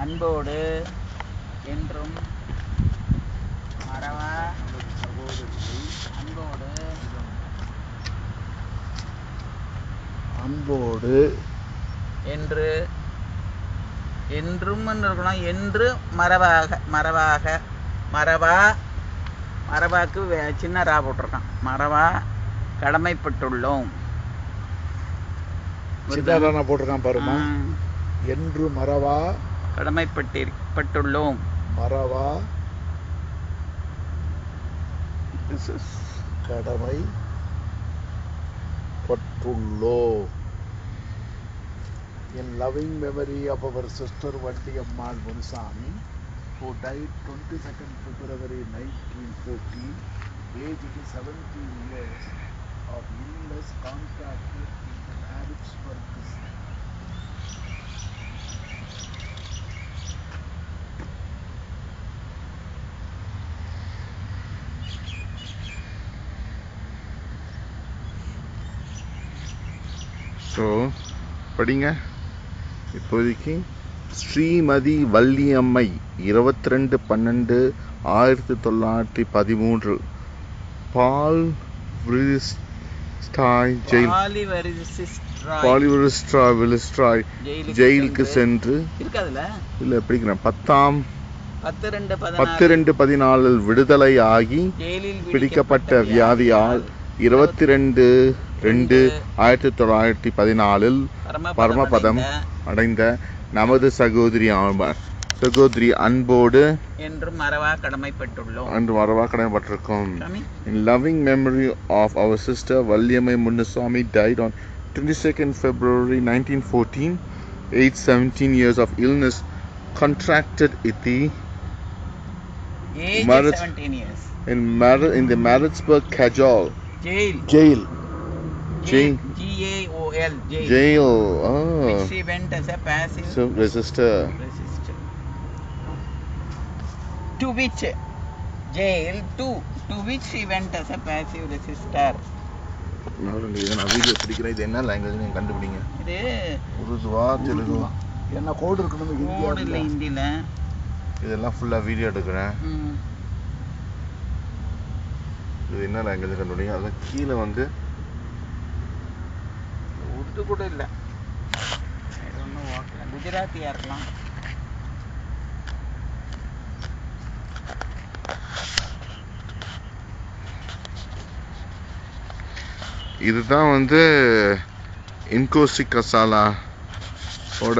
அன்போடு என்றும் மறவா. அன்போடு. அன்போடு. என்று என்றும் இருக்கணும். என்று மறவாக மறவாக மறவா. மறவாக்கு சின்ன ரா போட்டிருக்கான். மறவா கடமைப்பட்டுள்ளோம். போட்டிருக்கான் பாருமா என்று மறவா கடமைப்பட்டிரு பட்டுள்ளோம் மறவா கடமை பட்டுள்ளோ in loving memory of our sister Vandi Ammal Munisami who died 22nd February 1914 aged 70 years of illness contracted in the Harrisburg so படிங்க. இப்போதைக்கு ஸ்ரீமதி வள்ளியம்மை இருபத்தி ரெண்டு பன்னெண்டு ஆயிரத்தி தொள்ளாயிரத்தி பதிமூன்று. பால் விரிஸ்டாய் ஜெயில் பாலிவரிஸ்ட்ரா விலிஸ்ட்ராய் ஜெயிலுக்கு சென்று. இல்லை படிக்கிறேன். பத்தாம் பத்து ரெண்டு பதினாலில் விடுதலை ஆகி பிடிக்கப்பட்ட வியாதியால் இருபத்தி ரெண்டு ரெண்டு ஆயிரத்தி தொள்ளாயிரத்தி பதினாலில் பரமபதம் அடைந்த நமது சகோதரி ஆவார் சகோதரி அன்போடு என்றும் மறவா கடமைப்பட்டுள்ளோம் அன்று வரவா கடமைப்பட்டிருக்கும் சாமி In loving memory of our sister Valyamai Munnaswamy died on 22nd February 1914, aged 17 years of illness, contracted it the age Marriage- 17 years in, Mar- in the Maritzburg Kajal ஜெயில் jail Jail. G A O L jail jail. which Oh, she went as a passive so resistor. resistor. To which jail to to which she went as a passive resistor. நான் video பிடிக்கிறேன். இது என்ன language நீங்க கண்டுபிடிங்க. இது உருதுவா தெலுங்குவா என்ன கோடு இருக்கணும் கோடு இல்லை ஹிந்தியா ஹிந்தியில். இதெல்லாம் ஃபுல்லாக வீடியோ எடுக்கிறேன். இது என்ன லாங்குவேஜ் கண்டுபிடிங்க. அதான் கீழே வந்து உருது கூட இல்லை. ஒன்றும் ஓகே குஜராத்தியாக இருக்கலாம் இதுதான் வந்து இன்கோசி கசாலா ஓட